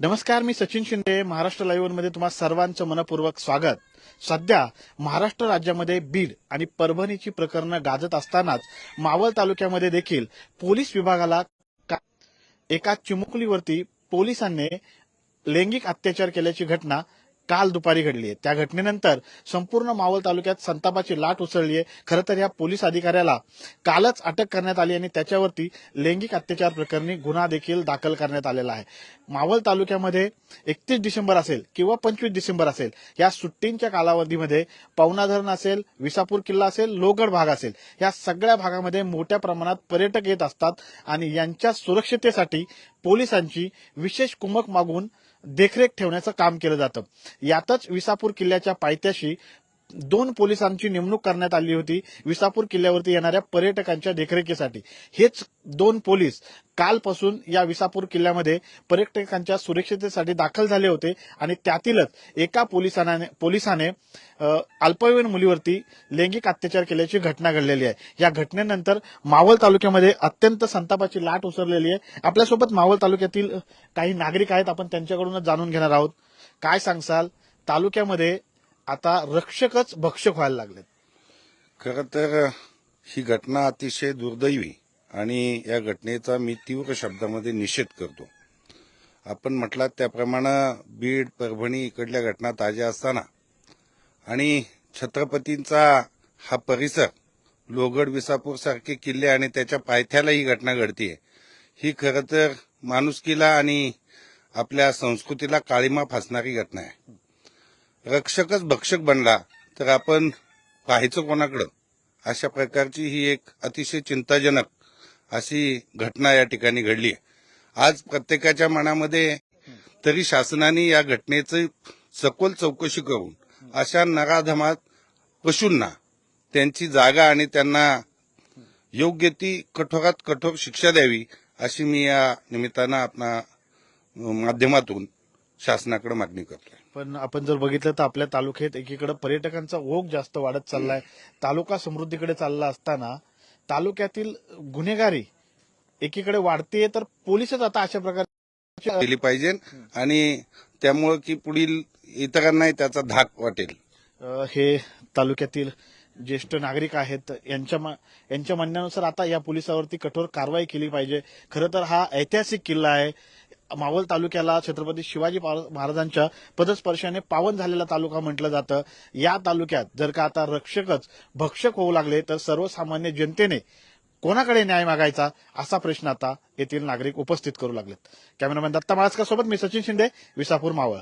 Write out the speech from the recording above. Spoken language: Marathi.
नमस्कार मी सचिन शिंदे महाराष्ट्र लाईव्हमध्ये तुम्हा सर्वांचं मनपूर्वक स्वागत. सध्या महाराष्ट्र राज्यामध्ये बीड आणि परभणीची प्रकरणं गाजत असतानाच मावळ तालुक्यामध्ये देखील पोलीस विभागाला का- एका चिमुकलीवरती पोलिसांनी लैंगिक अत्याचार केल्याची घटना काल दुपारी घडली आहे त्या घटनेनंतर संपूर्ण मावळ तालुक्यात संतापाची लाट उसळली आहे खरं तर या पोलीस अधिकाऱ्याला कालच अटक करण्यात आली आणि त्याच्यावरती लैंगिक अत्याचार प्रकरणी गुन्हा देखील दाखल करण्यात आलेला आहे. मावळ तालुक्यामध्ये एकतीस डिसेंबर असेल किंवा पंचवीस डिसेंबर असेल या सुट्टींच्या कालावधीमध्ये पवना धरण असेल विसापूर किल्ला असेल लोगड भाग असेल या सगळ्या भागामध्ये मोठ्या प्रमाणात पर्यटक येत असतात आणि यांच्या सुरक्षितेसाठी पोलिसांची विशेष कुमक मागून देखरेख ठेवण्याचं काम केलं जातं. यातच विसापूर किल्ल्याच्या पायथ्याशी दोन पोलिसांची नेमणूक करण्यात आली होती. विसापूर किल्ल्यावरती येणाऱ्या पर्यटकांच्या देखरेखीसाठी. हेच दोन पोलीस कालपासून या विसापूर किल्ल्यामध्ये पर्यटकांच्या सुरक्षितेसाठी दाखल झाले होते आणि त्यातीलच एका पोलिसाने पोलिसाने अल्पवयीन मुलीवरती लैंगिक अत्याचार केल्याची घटना घडलेली आहे. या घटनेनंतर मावळ तालुक्यामध्ये अत्यंत संतापाची लाट उसरलेली आहे. आपल्यासोबत मावळ तालुक्यातील काही नागरिक आहेत. आपण त्यांच्याकडूनच जाणून घेणार आहोत. काय सांगसाल? तालुक्यामध्ये आता रक्षकच भक्षक व्हायला लागलेत. खरं तर ही घटना अतिशय दुर्दैवी आणि या घटनेचा मी तीव्र शब्दामध्ये निषेध करतो. आपण म्हटलात त्याप्रमाणे बीड परभणी इकडल्या घटना ताज्या असताना. आणि छत्रपतींचा हा परिसर लोगड विसापूर सारखे किल्ले आणि त्याच्या पायथ्याला ही घटना घडतीये. ही खरं तर माणुसकीला आणि आपल्या संस्कृतीला काळीमा फासणारी घटना आहे. रक्षकच भक्षक बनला तर आपण पाहायचं कोणाकडं? अशा प्रकारची ही एक अतिशय चिंताजनक अशी घटना या ठिकाणी घडली. आहे आज प्रत्येकाच्या मनामध्ये तरी शासनाने या घटनेचं सखोल चौकशी करून अशा नराधमात पशूंना त्यांची जागा आणि त्यांना योग्य ती कठोरात कठोर शिक्षा द्यावी अशी मी या निमित्तानं आपणा माध्यमातून शासनाकडे मागणी करतोय. पण आपण जर बघितलं तर आपल्या तालुक्यात एकीकडे पर्यटकांचा ओघ जास्त वाढत चाललाय. तालुका समृद्धीकडे चालला असताना तालुक्यातील गुन्हेगारी एकीकडे वाढते तर पोलीसच आता अशा प्रकारचे केली पाहिजे आणि त्यामुळं की पुढील इतरांनाही त्याचा धाक वाटेल. हे तालुक्यातील ज्येष्ठ नागरिक आहेत यांच्या यांच्या म्हणण्यानुसार आता या पोलिसावरती कठोर कारवाई केली पाहिजे. खरं तर हा ऐतिहासिक किल्ला आहे. मावळ तालुक्याला छत्रपती शिवाजी महाराजांच्या पदस्पर्शाने पावन झालेला तालुका म्हटलं जातं. या तालुक्यात जर का आता रक्षकच भक्षक होऊ लागले तर सर्वसामान्य जनतेने कोणाकडे न्याय मागायचा असा प्रश्न आता येथील नागरिक उपस्थित करू लागलेत. कॅमेरामॅन दत्ता माळसकर सोबत मी सचिन शिंदे विसापूर मावळ.